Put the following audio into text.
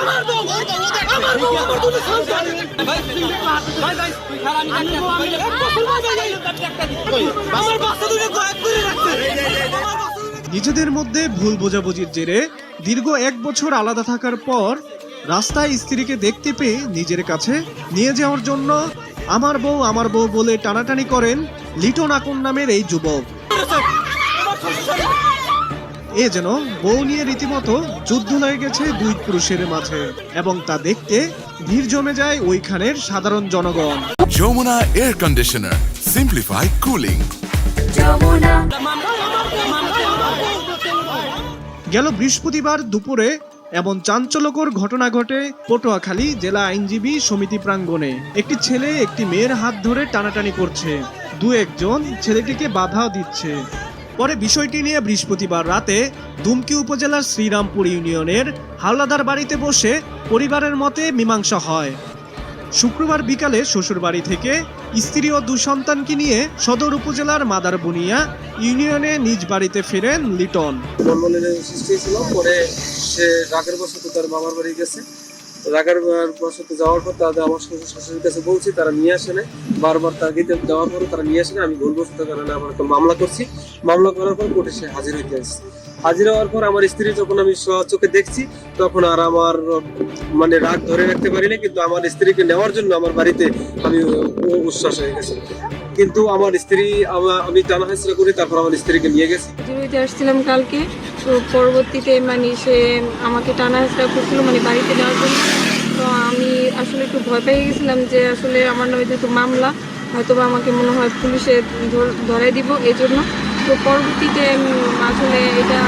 আমার বউ আমার বউ আমার দুটো সন্তান। আমার বাচ্চা দুটো কয়েক করে রাখছে। নিজেদের মধ্যে ভুল বোঝাবুঝির জেরে দীর্ঘ এক বছর আলাদা থাকার পর রাস্তায় স্ত্রীকে দেখতে পেয়ে নিজের কাছে নিয়ে যাওয়ার জন্য আমার বউ আমার বউ বলে টানাটানি করেন লিটন আকন নামের এই যুবক। এ যেন বউ নিয়ে রীতিমতো যুদ্ধ লেগে গেছে দুই পুরুষের মাঝে এবং তা দেখতে ভিড় জমে যায় ওইখানের সাধারণ জনগণ। Jomuna Air Conditioner. Simplify cooling গেল বৃহস্পতিবার দুপুরে এমন চাঞ্চল্যকর ঘটনা ঘটে পটুয়াখালী জেলা আইনজীবী সমিতি প্রাঙ্গণে। একটি ছেলে একটি মেয়ের হাত ধরে টানাটানি করছে। দু একজন ছেলেটিকে বাধাও দিচ্ছে। পরে বিষয়টি নিয়ে বৃহস্পতিবার রাতে দুমকি উপজেলার শ্রীরামপুর ইউনিয়নের হাওলাদার বাড়িতে বসে পরিবারের মতে মীমাংসা হয়। শুক্রবার বিকালে শ্বশুরবাড়ি থেকে স্ত্রী ও দু সন্তানকে নিয়ে সদর উপজেলার মাদারবুনিয়া ইউনিয়নে নিজ বাড়িতে ফেরেন লিটন। সৃষ্টি ছিল, পরে সে রাগের বশত তার মামার বাড়ি গেছে। যাওয়ার পর তাদের আমার শাশুড়ির কাছে বলছি, তারা নিয়ে আসে না বারবার দেওয়ার পরে তারা নিয়ে আসে না আমি কারণে আমার মামলা করছি। মামলা করার পর কোর্টে সে হাজির হইতে আসছে হাজির হওয়ার পর আমার স্ত্রী যখন আমি চোখে দেখছি, তখন আর আমার মানে রাগ ধরে রাখতে পারি না কিন্তু আমার স্ত্রীকে নেওয়ার জন্য আমার বাড়িতে আমি উচ্ছ্বাস হয়ে গেছি। কিন্তু আমার স্ত্রী, আমি টানা হেসরা করি, তারপর আমার স্ত্রীকে নিয়ে গেছি। আসছিলাম কালকে। তো পরবর্তীতে মানে সে আমাকে টানা হাসটা করছিল মানে বাড়িতে যাওয়ার জন্য। তো আমি আসলে একটু ভয় পেয়ে গেছিলাম যে আসলে আমার নামে যেহেতু মামলা হয়তো বা আমাকে মনে হয় পুলিশে ধর- ধরাই দিব এই জন্য তো পরবর্তীতে আসলে এটা